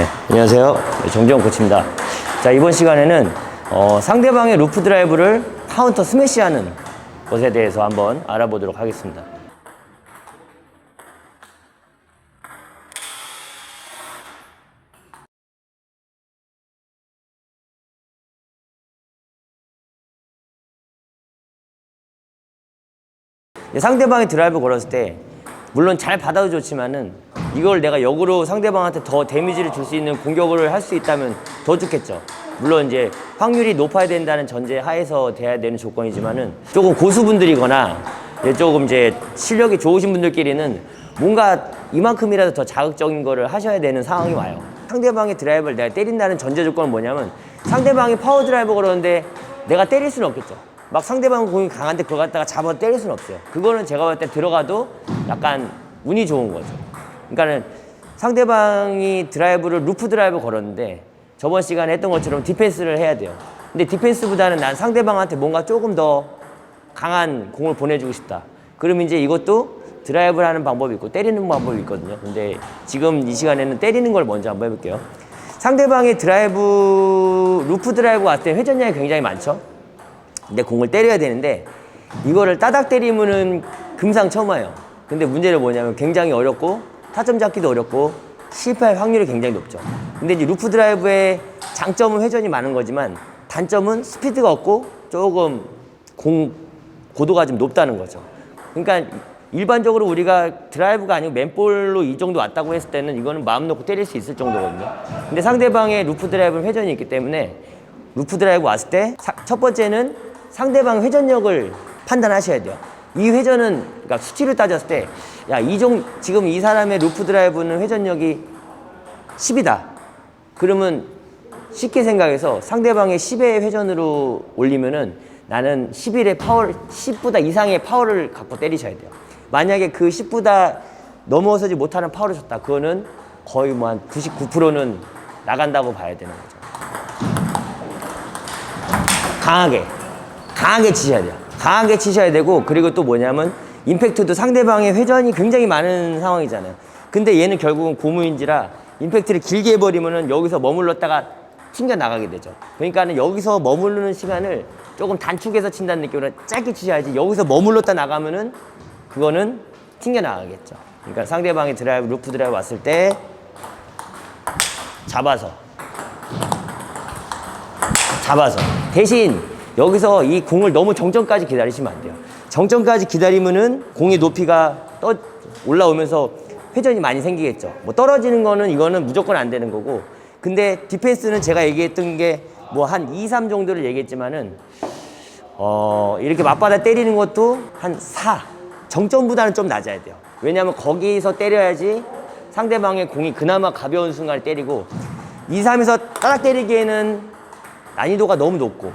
네, 안녕하세요. 정재원 코치입니다. 자, 이번 시간에는 어, 상대방의 루프 드라이브를 카운터 스매시하는 것에 대해서 한번 알아보도록 하겠습니다. 상대방이 드라이브 걸었을 때 물론 잘 받아도 좋지만은 이걸 내가 역으로 상대방한테 더 데미지를 줄 수 있는 공격을 할 수 있다면 더 좋겠죠. 물론 이제 확률이 높아야 된다는 전제 하에서 돼야 되는 조건이지만은 조금 고수분들이거나 조금 이제 실력이 좋으신 분들끼리는 뭔가 이만큼이라도 더 자극적인 거를 하셔야 되는 상황이 와요. 상대방의 드라이브를 내가 때린다는 전제 조건은 뭐냐면 상대방이 파워 드라이브 걸었는데 내가 때릴 수는 없겠죠. 막 상대방 공이 강한데 그걸 갖다가 잡아 때릴 수는 없어요. 그거는 제가 볼때 들어가도 약간 운이 좋은 거죠. 그러니까는 상대방이 드라이브를 루프 드라이브 걸었는데 저번 시간에 했던 것처럼 디펜스를 해야 돼요. 근데 디펜스보다는 난 상대방한테 뭔가 조금 더 강한 공을 보내주고 싶다. 그러면 이제 이것도 드라이브를 하는 방법이 있고 때리는 방법이 있거든요. 근데 지금 이 시간에는 때리는 걸 먼저 한번 해볼게요. 상대방의 드라이브, 루프 드라이브 왔을 때 회전량이 굉장히 많죠. 근데 공을 때려야 되는데 이거를 따닥 때리면은 금상첨 화예요. 근데 문제는 뭐냐면 굉장히 어렵고 타점 잡기도 어렵고 실패할 확률이 굉장히 높죠. 근데 이제 루프 드라이브의 장점은 회전이 많은 거지만 단점은 스피드가 없고 조금 공 고도가 좀 높다는 거죠. 그러니까 일반적으로 우리가 드라이브가 아니고 맨볼로 이 정도 왔다고 했을 때는 이거는 마음 놓고 때릴 수 있을 정도거든요. 근데 상대방의 루프 드라이브는 회전이 있기 때문에 루프 드라이브 왔을 때 첫 번째는 상대방 회전력을 판단하셔야 돼요. 이 회전은 그러니까 수치를 따졌을 때 야, 이종 지금 이 사람의 루프 드라이브는 회전력이 10이다. 그러면 쉽게 생각해서 상대방의 10의 회전으로 올리면은 나는 11의 파워, 10보다 이상의 파워를 갖고 때리셔야 돼요. 만약에 그 10보다 넘어서지 못하는 파워를 줬다. 그거는 거의 뭐 한 99%는 나간다고 봐야 되는 거죠. 강하게 강하게 치셔야 돼요 강하게 치셔야 되고 그리고 또 뭐냐면 임팩트도 상대방의 회전이 굉장히 많은 상황이잖아요. 근데 얘는 결국은 고무인지라 임팩트를 길게 해버리면은 여기서 머물렀다가 튕겨 나가게 되죠. 그러니까는 여기서 머무르는 시간을 조금 단축해서 친다는 느낌으로 짧게 치셔야지 여기서 머물렀다 나가면은 그거는 튕겨 나가겠죠. 그러니까 상대방의 드라이브 루프 드라이브 왔을 때 잡아서 잡아서. 대신 여기서 이 공을 너무 정점까지 기다리시면 안 돼요. 정점까지 기다리면은 공의 높이가 떠 올라오면서 회전이 많이 생기겠죠. 뭐 떨어지는 거는 이거는 무조건 안 되는 거고. 근데 디펜스는 제가 얘기했던 게 뭐 한 2, 3 정도를 얘기했지만은 어 이렇게 맞받아 때리는 것도 한 4. 정점보다는 좀 낮아야 돼요. 왜냐하면 거기서 때려야지 상대방의 공이 그나마 가벼운 순간에 때리고 2, 3에서 따닥 때리기에는 난이도가 너무 높고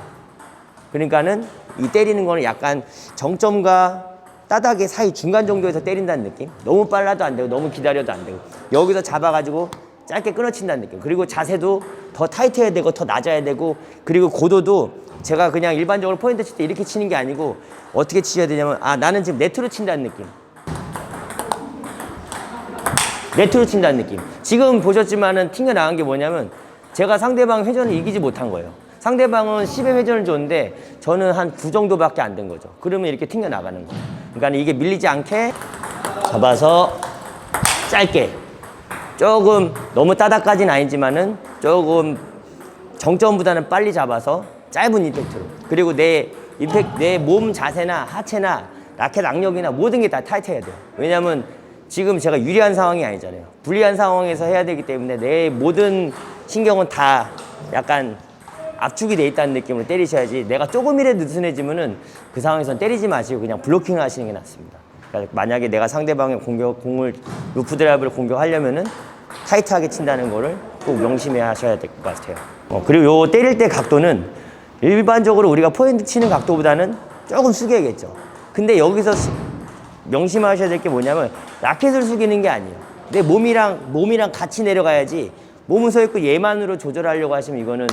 그러니까는 이 때리는 거는 약간 정점과 따닥의 사이 중간 정도에서 때린다는 느낌 너무 빨라도 안 되고 너무 기다려도 안 되고 여기서 잡아가지고 짧게 끊어친다는 느낌 그리고 자세도 더 타이트해야 되고 더 낮아야 되고 그리고 고도도 제가 그냥 일반적으로 포인트 칠 때 이렇게 치는 게 아니고 어떻게 치셔야 되냐면 아 나는 지금 네트로 친다는 느낌 네트로 친다는 느낌. 지금 보셨지만은 튕겨 나간 게 뭐냐면 제가 상대방 회전을 이기지 못한 거예요. 상대방은 10의 회전을 줬는데 저는 한 9 정도밖에 안 된 거죠. 그러면 이렇게 튕겨 나가는 거예요. 그러니까 이게 밀리지 않게 잡아서 짧게 조금 너무 따닥까지는 아니지만은 조금 정점보다는 빨리 잡아서 짧은 임팩트로 그리고 내 임팩 내 몸 자세나 하체나 라켓 악력이나 모든 게 다 타이트해야 돼요. 왜냐면 지금 제가 유리한 상황이 아니잖아요. 불리한 상황에서 해야 되기 때문에 내 모든 신경은 다 약간 압축이 돼 있다는 느낌으로 때리셔야지 내가 조금이라도 느슨해지면은 그 상황에서는 때리지 마시고 그냥 블로킹 하시는 게 낫습니다. 그러니까 만약에 내가 상대방의 공격 공을 루프 드라이브를 공격하려면은 타이트하게 친다는 거를 꼭 명심해 하셔야 될 것 같아요. 어, 그리고 요 때릴 때 각도는 일반적으로 우리가 포인트 치는 각도보다는 조금 숙여야겠죠. 근데 여기서 수- 명심하셔야 될 게 뭐냐면 라켓을 숙이는 게 아니에요. 내 몸이랑 몸이랑 같이 내려가야지 몸은 서 있고 얘만으로 조절하려고 하시면 이거는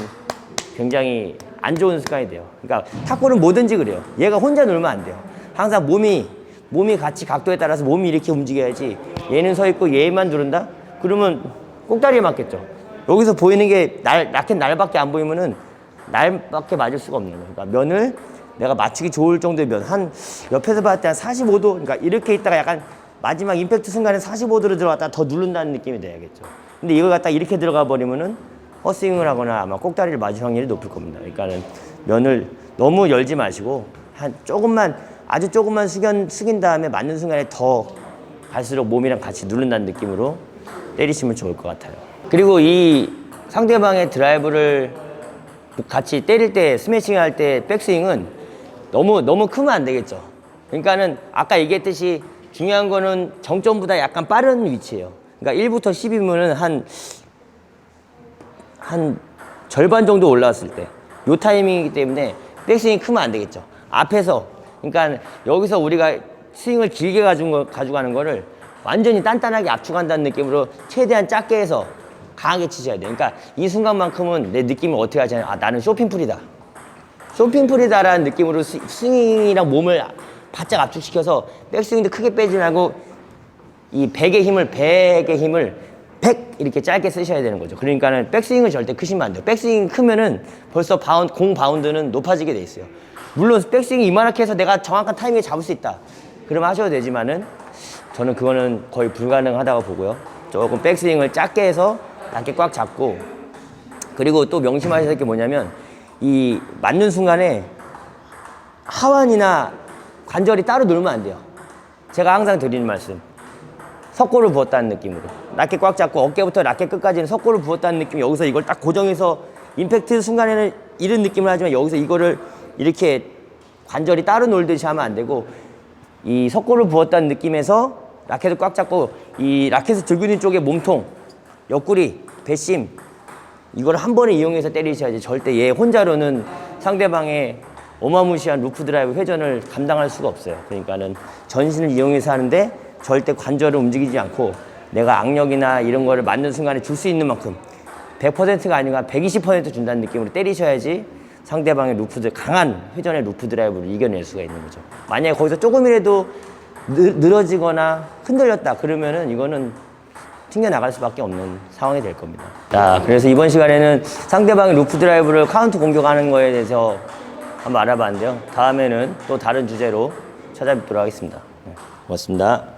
굉장히 안 좋은 습관이 돼요. 그러니까 탁구는 뭐든지 그래요. 얘가 혼자 놀면 안 돼요. 항상 몸이 몸이 같이 각도에 따라서 몸이 이렇게 움직여야지 얘는 서 있고 얘만 누른다? 그러면 꼭다리에 맞겠죠. 여기서 보이는 게 날, 라켓 날밖에 안 보이면은 날밖에 맞을 수가 없는 거예요. 그러니까 면을 내가 맞추기 좋을 정도의 면. 한 옆에서 봤을 때 한 45도, 그러니까 이렇게 있다가 약간 마지막 임팩트 순간에 45도로 들어갔다 더 누른다는 느낌이 돼야겠죠. 근데 이걸 갖다 이렇게 들어가 버리면은 헛스윙을 하거나 아마 꼭다리를 맞을 확률이 높을 겁니다. 그러니까는 면을 너무 열지 마시고 한 조금만 아주 조금만 숙연, 숙인 다음에 맞는 순간에 더 갈수록 몸이랑 같이 누른다는 느낌으로 때리시면 좋을 것 같아요. 그리고 이 상대방의 드라이브를 같이 때릴 때 스매싱 할 때 백스윙은 너무 너무 크면 안 되겠죠. 그러니까는 아까 얘기했듯이 중요한 거는 정점보다 약간 빠른 위치예요. 그러니까 1부터 10이면은 한 한 절반 정도 올라왔을 때 요 타이밍이기 때문에 백스윙이 크면 안 되겠죠. 앞에서 그러니까 여기서 우리가 스윙을 길게 가지고 가져가는 거를 완전히 단단하게 압축한다는 느낌으로 최대한 작게 해서 강하게 치셔야 돼요. 그러니까 이 순간만큼은 내 느낌을 어떻게 하잖아요. 아 나는 쇼핑풀이다. 쇼핑풀이다라는 느낌으로 스- 스윙이랑 몸을 바짝 압축시켜서 백스윙도 크게 빼지 말고 이 100의 힘을 100의 힘을 100 이렇게 짧게 쓰셔야 되는 거죠. 그러니까는 백스윙을 절대 크시면 안 돼요. 백스윙 크면은 벌써 바운 공 바운드는 높아지게 돼 있어요. 물론 백스윙이 이만하게 해서 내가 정확한 타이밍에 잡을 수 있다. 그러면 하셔도 되지만은 저는 그거는 거의 불가능하다고 보고요. 조금 백스윙을 작게 해서 낮게 꽉 잡고 그리고 또 명심하셔야 될 게 뭐냐면 이 맞는 순간에 하완이나 관절이 따로 놀면 안 돼요. 제가 항상 드리는 말씀. 석고를 부었다는 느낌으로 라켓 꽉 잡고 어깨부터 라켓 끝까지는 석고를 부었다는 느낌 여기서 이걸 딱 고정해서 임팩트 순간에는 이런 느낌을 하지만 여기서 이거를 이렇게 관절이 따로 놀듯이 하면 안 되고 이 석고를 부었다는 느낌에서 라켓을 꽉 잡고 이 라켓을 들고 있는 쪽에 몸통 옆구리 배심 이걸 한 번에 이용해서 때리셔야지 절대 얘 혼자로는 상대방의 어마무시한 루프 드라이브 회전을 감당할 수가 없어요. 그러니까는 전신을 이용해서 하는데 절대 관절을 움직이지 않고 내가 악력이나 이런 거를 맞는 순간에 줄 수 있는 만큼 100%가 아니고 한 120% 준다는 느낌으로 때리셔야지 상대방의 루프드 강한 회전의 루프 드라이브를 이겨낼 수가 있는 거죠. 만약에 거기서 조금이라도 느, 늘어지거나 흔들렸다 그러면은 이거는 튕겨 나갈 수밖에 없는 상황이 될 겁니다. 자, 그래서 이번 시간에는 상대방의 루프 드라이브를 카운트 공격하는 거에 대해서 한번 알아봤는데요. 다음에는 또 다른 주제로 찾아뵙도록 하겠습니다. 네, 고맙습니다.